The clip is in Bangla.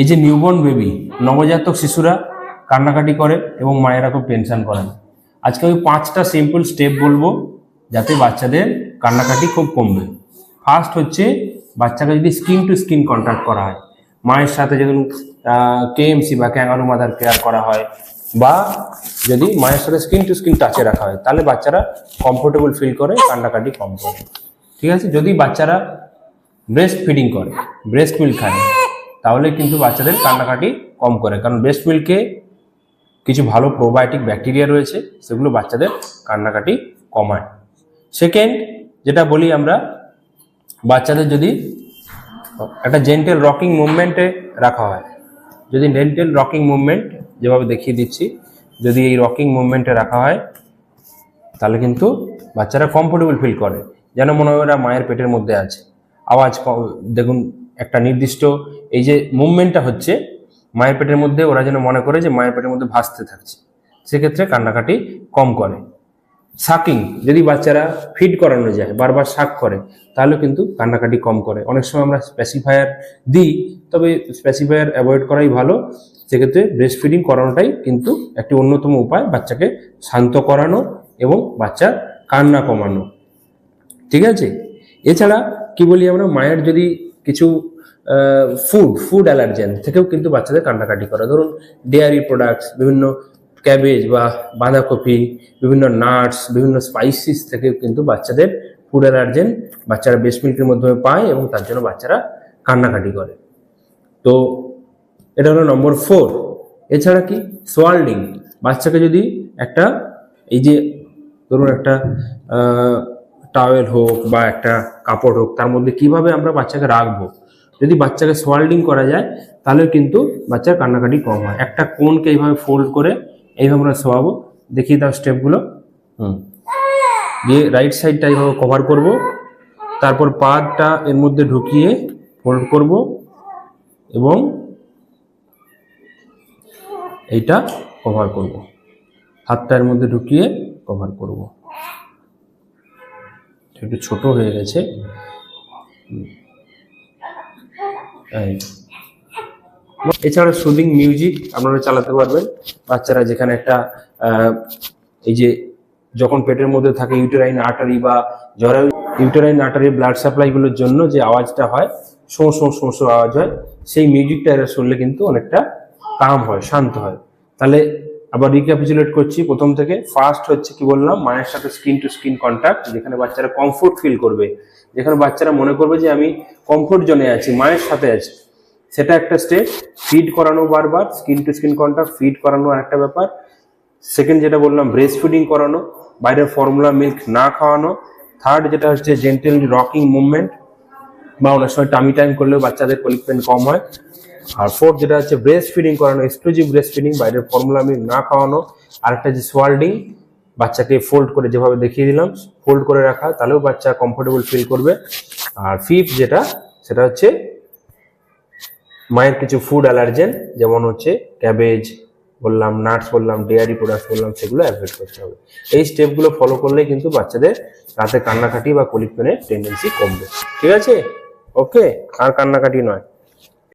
এই যে নিউবর্ন বেবি নবজাতক শিশুরা কান্নাকাটি করে এবং মায়েরা খুব টেনশন করেন। আজকে আমি পাঁচটা সিম্পল স্টেপ বলব যাতে বাচ্চাদের কান্নাকাটি খুব কমবে। ফার্স্ট হচ্ছে বাচ্চাকে যদি স্কিন টু স্কিন কন্ট্যাক্ট করা হয়, মায়ের সাথে যখন কেএমসি বা ক্যাঙ্গারু মাদার কেয়ার করা হয় বা যদি মায়ের সাথে স্কিন টু স্কিন টাচে রাখা হয়, তাহলে বাচ্চারা কমফোর্টেবল ফিল করে, কান্নাকাটি কম করে। ঠিক আছে? যদি বাচ্চারা ব্রেস্ট ফিডিং করে ব্রেস্ট মিল্ক খায়। তাহলে কিন্তু বাচ্চাদের কান্নাকাটি কম করে, কারণ ব্রেস্ট মিল্কে কিছু ভালো প্রোবায়োটিক ব্যাকটেরিয়া রয়েছে, সেগুলো বাচ্চাদের কান্নাকাটি কমায়। সেকেন্ড যেটা বলি আমরা, বাচ্চাদের যদি একটা জেন্টেল রকিং মুভমেন্টে রাখা হয়, যদি জেন্টেল রকিং মুভমেন্ট যেভাবে দেখিয়ে দিচ্ছি, যদি এই রকিং মুভমেন্টে রাখা হয়, তাহলে কিন্তু বাচ্চারা কমফোর্টেবল ফিল করে, যেন মনে হয় ওরা মায়ের পেটের মধ্যে আছে। আওয়াজ দেখুন, একটা নির্দিষ্ট এই যে মুভমেন্টটা হচ্ছে, মায়ের পেটের মধ্যে ওরা যেন মনে করে যে মায়ের পেটের মধ্যে ভাসতে থাকছে। সেক্ষেত্রে কান্নাকাটি কম করে। শাকিং যদি বাচ্চারা ফিড করানো যায়, বারবার শাক করে, তাহলে কিন্তু কান্নাকাটি কম করে। অনেক সময় আমরা স্পেসিফায়ার দিই, তবে স্পেসিফায়ার অ্যাভয়েড করাই ভালো। সেক্ষেত্রে ব্রেস্ট ফিডিং করানোটাই কিন্তু একটি অন্যতম উপায়, বাচ্চাকে শান্ত করানো এবং বাচ্চার কান্না কমানো। ঠিক আছে? এছাড়া কি বলি আমরা? মায়ের যদি কিছু ফুড ফুড অ্যালার্জেন থেকেও কিন্তু বাচ্চাদের কান্নাকাটি করে। ধরুন ডেয়ারি প্রোডাক্টস বিভিন্ন ক্যাবেজ বা বাঁধাকপি, বিভিন্ন নাটস বিভিন্ন স্পাইসিস থেকেও কিন্তু বাচ্চাদের ফুড অ্যালার্জেন বাচ্চারা বেস্ট মিল্কের মাধ্যমে পায় এবং তার জন্য বাচ্চারা কান্নাকাটি করে। তো, এটা হলো নম্বর ফোর এছাড়া কি? সোয়াল্ডিং বাচ্চাকে যদি একটা, এই যে, ধরুন একটা টাওয়েল হোক বা একটা কাপড় হোক, তার মধ্যে কীভাবে আমরা বাচ্চাকে রাখব? যদি বাচ্চাকে সোয়াল্ডিং করা যায় তাহলে কিন্তু বাচ্চার কান্নাকাটি কম হয়। একটা কোনকে এইভাবে ফোল্ড করে এইভাবে আমরা শোয়াবো? দেখিয়ে দাও স্টেপগুলো হুম। দিয়ে রাইট সাইডটা এইভাবে কভার করব। তারপর পাটা এর মধ্যে ঢুকিয়ে ফোল্ড করব এবং এইটা কভার করব। হাতটা এর মধ্যে ঢুকিয়ে কভার করব। একটু ছোট হয়ে গেছে। এছাড়া সুদিং মিউজিক আপনারা চালাতে পারবেন। বাচ্চারা যেখানে একটা এই যে যখন পেটের মধ্যে থাকে ইউটেরাইন আর্টারি বা জরায়ু ইউটেরাইন আর্টারি ব্লাড সাপ্লাইগুলোর জন্য যে আওয়াজটা হয়, শো শো শো শো আওয়াজ হয়, সেই মিউজিকটা এরা শুনলে কিন্তু অনেকটা কাম হয়, শান্ত হয়। তাহলে আবার রিক্যাপিচুলেট করছি। প্রথম থেকে ফার্স্ট হচ্ছে কি বললাম, মায়ের সাথে স্কিন টু স্কিন কন্ট্যাক্ট যেখানে বাচ্চারা কমফোর্ট ফিল করবে। যেখানে বাচ্চারা মনে করবে যে আমি কমফোর্ট জোনে আছি, মায়ের সাথে আছি। সেটা একটা স্টেপ ফিড করানো বারবার skin to skin contact feed করানো একটা ব্যাপার। সেকেন্ড যেটা বললাম ব্রেস্ট ফিডিং করানো, বাইরের ফর্মুলা মিল্ক না খাওয়ানো। থার্ড যেটা হচ্ছে জেন্টেল রকিং মুভমেন্ট বা অনেক সময় টামি টাইম করলেও বাচ্চাদের কলিকমেন্ট কম হয়। আর ফোর্থ যেটা হচ্ছে ব্রেস্ট ফিডিং করানো এক্সক্লুসিভ ব্রেস্ট ফিডিং বাইরের ফর্মুলা মিল্ক না খাওয়ানো। আরেকটা যে সোয়াল্ডিং বাচ্চাকে ফোল্ড করে যেভাবে দেখিয়ে দিলাম ফোল্ড করে রাখা, তাহলেও বাচ্চা কমফোর্টেবল ফিল করবে। আর ফিফথ যেটা, সেটা হচ্ছে মায়ের কিছু ফুড অ্যালার্জেন যেমন হচ্ছে ক্যাবেজ বললাম নাটস বললাম ডেয়ারি প্রোডাক্টস বললাম, সেগুলো অ্যাভয়েড করতে হবে। এই স্টেপগুলো ফলো করলে কিন্তু বাচ্চাদের রাতে কান্নাকাটি বা কলিক টেন্ডেন্সি কমবে। ঠিক আছে? ওকে আর কান্নাকাটি নয়।